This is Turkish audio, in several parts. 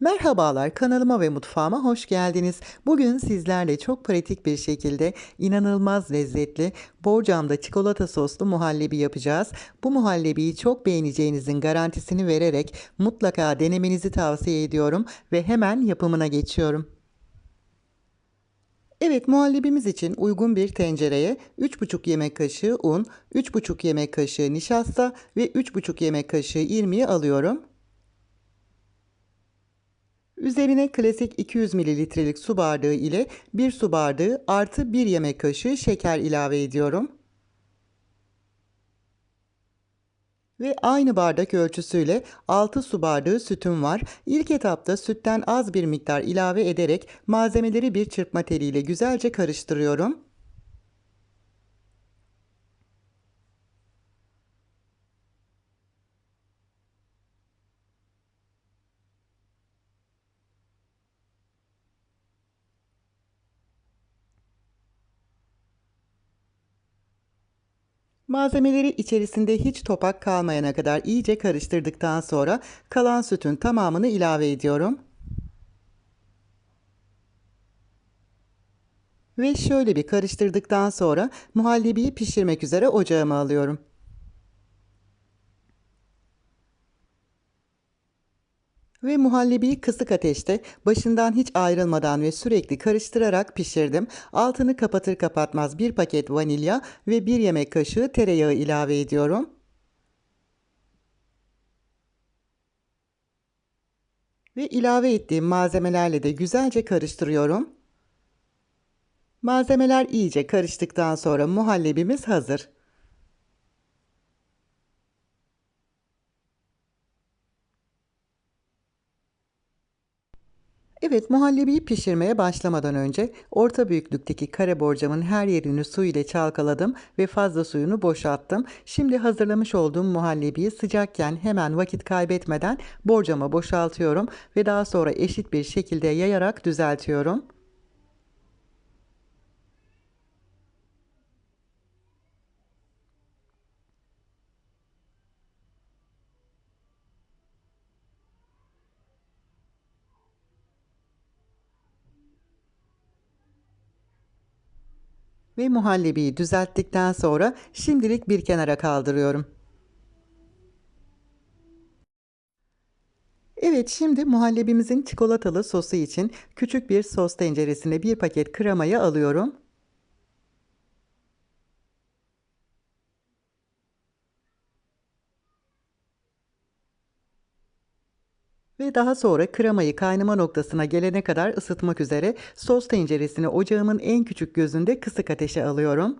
Merhabalar, kanalıma ve mutfağıma hoş geldiniz. Bugün sizlerle çok pratik bir şekilde inanılmaz lezzetli borcamda çikolata soslu muhallebi yapacağız. Bu muhallebiyi çok beğeneceğinizin garantisini vererek mutlaka denemenizi tavsiye ediyorum ve hemen yapımına geçiyorum. Evet, muhallebimiz için uygun bir tencereye 3,5 yemek kaşığı un, 3,5 yemek kaşığı nişasta ve 3,5 yemek kaşığı irmiği alıyorum. Üzerine klasik 200 mililitrelik su bardağı ile 1 su bardağı artı 1 yemek kaşığı şeker ilave ediyorum. Ve aynı bardak ölçüsüyle 6 su bardağı sütüm var. İlk etapta sütten az bir miktar ilave ederek malzemeleri bir çırpma teliyle güzelce karıştırıyorum. Malzemeleri içerisinde hiç topak kalmayana kadar iyice karıştırdıktan sonra kalan sütün tamamını ilave ediyorum. Ve şöyle bir karıştırdıktan sonra muhallebiyi pişirmek üzere ocağıma alıyorum. Ve muhallebiyi kısık ateşte başından hiç ayrılmadan ve sürekli karıştırarak pişirdim. Altını kapatır kapatmaz bir paket vanilya ve bir yemek kaşığı tereyağı ilave ediyorum. Ve ilave ettiğim malzemelerle de güzelce karıştırıyorum. Malzemeler iyice karıştıktan sonra muhallebimiz hazır. Evet, muhallebiyi pişirmeye başlamadan önce orta büyüklükteki kare borcamın her yerini su ile çalkaladım ve fazla suyunu boşalttım. Şimdi hazırlamış olduğum muhallebiyi sıcakken hemen vakit kaybetmeden borcama boşaltıyorum ve daha sonra eşit bir şekilde yayarak düzeltiyorum. Ve muhallebiyi düzelttikten sonra şimdilik bir kenara kaldırıyorum. Evet şimdi muhallebimizin çikolatalı sosu için küçük bir sos tenceresine bir paket kremayı alıyorum. Ve daha sonra kremayı kaynama noktasına gelene kadar ısıtmak üzere sos tenceresini ocağımın en küçük gözünde kısık ateşe alıyorum.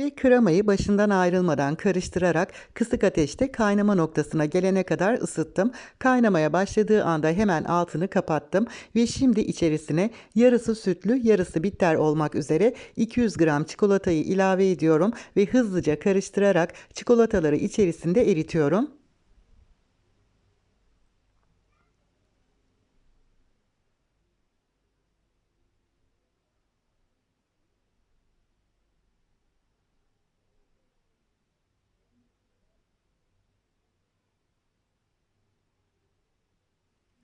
Ve kremayı başından ayrılmadan karıştırarak kısık ateşte kaynama noktasına gelene kadar ısıttım. Kaynamaya başladığı anda hemen altını kapattım ve şimdi içerisine yarısı sütlü yarısı bitter olmak üzere 200 gram çikolatayı ilave ediyorum ve hızlıca karıştırarak çikolataları içerisinde eritiyorum.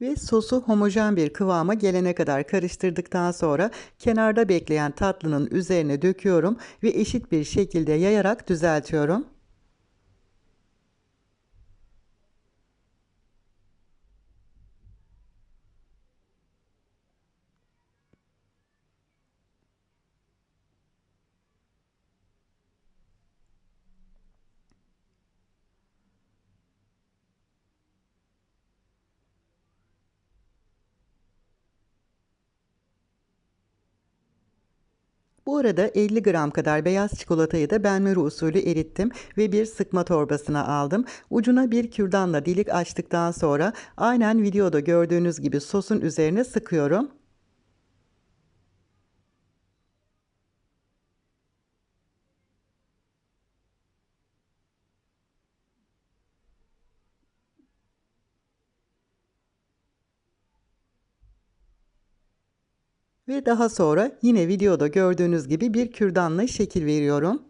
Ve sosu homojen bir kıvama gelene kadar karıştırdıktan sonra kenarda bekleyen tatlının üzerine döküyorum ve eşit bir şekilde yayarak düzeltiyorum. Bu arada 50 gram kadar beyaz çikolatayı da benmari usulü erittim ve bir sıkma torbasına aldım. Ucuna bir kürdanla delik açtıktan sonra aynen videoda gördüğünüz gibi sosun üzerine sıkıyorum. Ve daha sonra yine videoda gördüğünüz gibi bir kürdanla şekil veriyorum.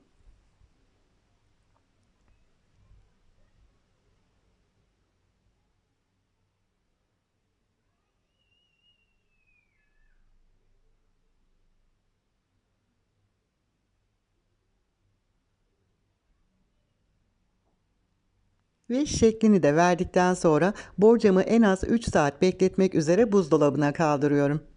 ve şeklini de verdikten sonra borcamı en az 3 saat bekletmek üzere buzdolabına kaldırıyorum.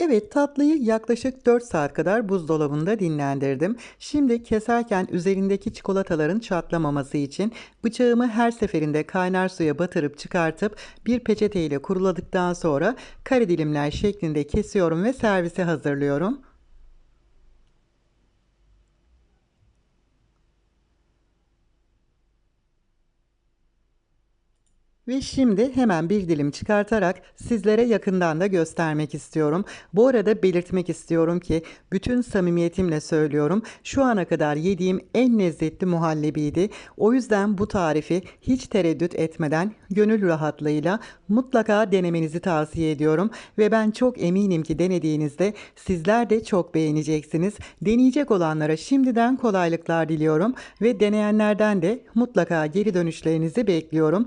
Evet tatlıyı yaklaşık 4 saat kadar buzdolabında dinlendirdim. Şimdi keserken üzerindeki çikolataların çatlamaması için bıçağımı her seferinde kaynar suya batırıp çıkartıp bir peçete ile kuruladıktan sonra kare dilimler şeklinde kesiyorum ve servise hazırlıyorum. Ve şimdi hemen bir dilim çıkartarak sizlere yakından da göstermek istiyorum. Bu arada belirtmek istiyorum ki bütün samimiyetimle söylüyorum. Şu ana kadar yediğim en lezzetli muhallebiydi. O yüzden bu tarifi hiç tereddüt etmeden gönül rahatlığıyla mutlaka denemenizi tavsiye ediyorum. Ve ben çok eminim ki denediğinizde sizler de çok beğeneceksiniz. Deneyecek olanlara şimdiden kolaylıklar diliyorum ve deneyenlerden de mutlaka geri dönüşlerinizi bekliyorum.